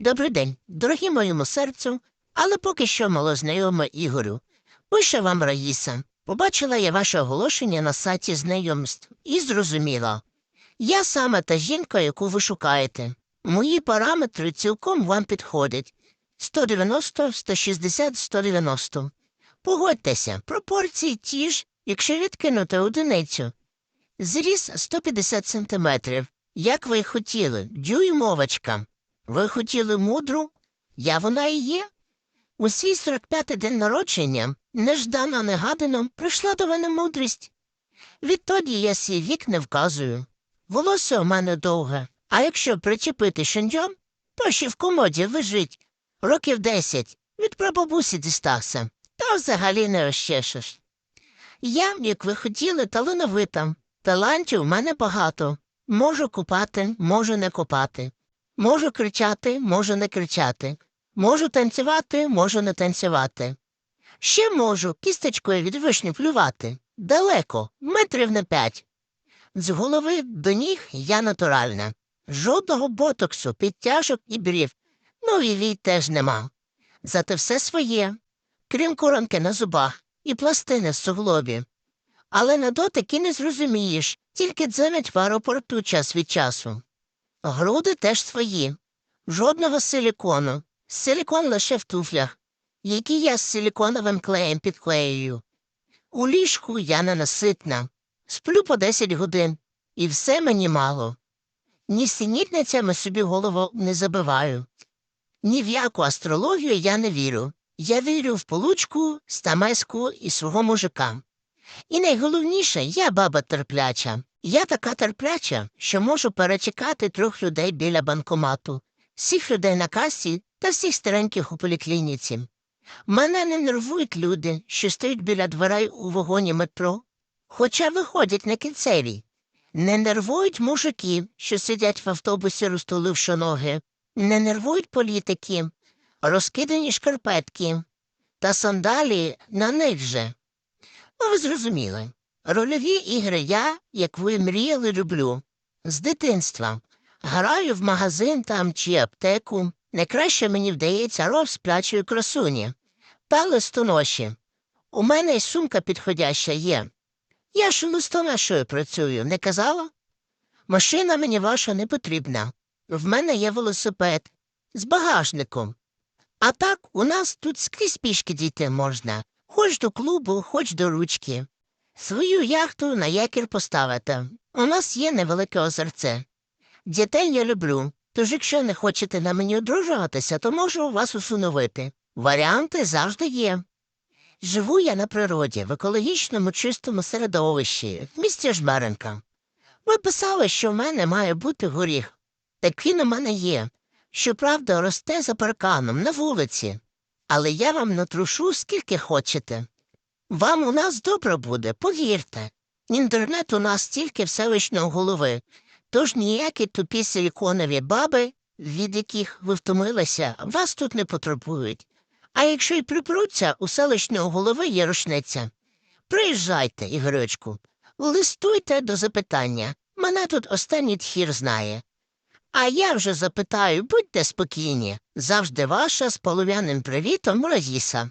Добрий день, дорогі моєму серцю, але поки що малознайома Ігорю. Пише вам Раїса. Побачила я ваше оголошення на сайті знайомств і зрозуміла. Я саме та жінка, яку ви шукаєте. Мої параметри цілком вам підходять. 190, 160, 190. Погодьтеся, пропорції ті ж, якщо відкинути одиницю. Зріс 150 сантиметрів. Як ви й хотіли, дюймовочка. Ви хотіли мудру? Я вона і є. У свій 45-й день народження, неждано негадано, прийшла до мене мудрість. Відтоді я свій вік не вказую. Волосся у мене довге, а якщо причепити шендьом, то ще в комоді лежить років десять від прабабусі дістався, та взагалі не розчешеш. Я, як ви хотіли, талановита. Талантів у мене багато. Можу купати, можу не купати. Можу кричати, можу не кричати. Можу танцювати, можу не танцювати. Ще можу кісточкою від вишні плювати. Далеко, метрів на п'ять. З голови до ніг я натуральна. Жодного ботоксу, підтяжок і брів. Ну і вій теж нема. Зате все своє, крім коронки на зубах і пластини в суглобі. Але на дотик і не зрозумієш, тільки дземять в аеропорту час від часу. Груди теж свої. Жодного силікону. Силікон лише в туфлях, які я з силіконовим клеєм підклеюю. У ліжку я ненаситна. Сплю по 10 годин, і все мені мало. Ні синітницями собі голову не забиваю. Ні в яку астрологію я не вірю. Я вірю в получку, стамеску і свого мужика. І найголовніше, я баба терпляча. Я така терпляча, що можу перечекати трьох людей біля банкомату, всіх людей на касі та всіх стареньких у поліклініці. Мене не нервують люди, що стоять біля дверей у вагоні метро, хоча виходять на кінцевій. Не нервують мужики, що сидять в автобусі, розтуливши ноги, не нервують політики, розкидані шкарпетки та сандалі на них же. Ну, ви зрозуміли. Рольові ігри я, як ви мріяли, люблю. З дитинства. Граю в магазин там чи аптеку. Найкраще мені вдається розплачую красуні. Та листоноші. У мене й сумка підходяща є. Я ж листоношою працюю, не казала? Машина мені ваша не потрібна. В мене є велосипед з багажником. А так у нас тут скрізь пішки дійти можна. Хоч до клубу, хоч до ручки. Свою яхту на якір поставити. У нас є невелике озерце. Дітей я люблю, тож якщо не хочете на мені одружуватися, то можу вас усуновити. Варіанти завжди є. Живу я на природі, в екологічному чистому середовищі, в місті Жмеренка. Ви писали, що в мене має бути горіх. Так він у мене є. Щоправда, росте за парканом на вулиці. Але я вам натрушу скільки хочете. Вам у нас добре буде, повірте. Інтернет у нас тільки в селищного голови, тож ніякі тупі силіконові баби, від яких ви втомилися, вас тут не потребують. А якщо й припруться, у селищного голови є рушниця. Приїжджайте, Ігорючку, листуйте до запитання. Мене тут останній тхір знає. А я вже запитаю, будьте спокійні. Завжди ваша з полум'яним привітом Раїса.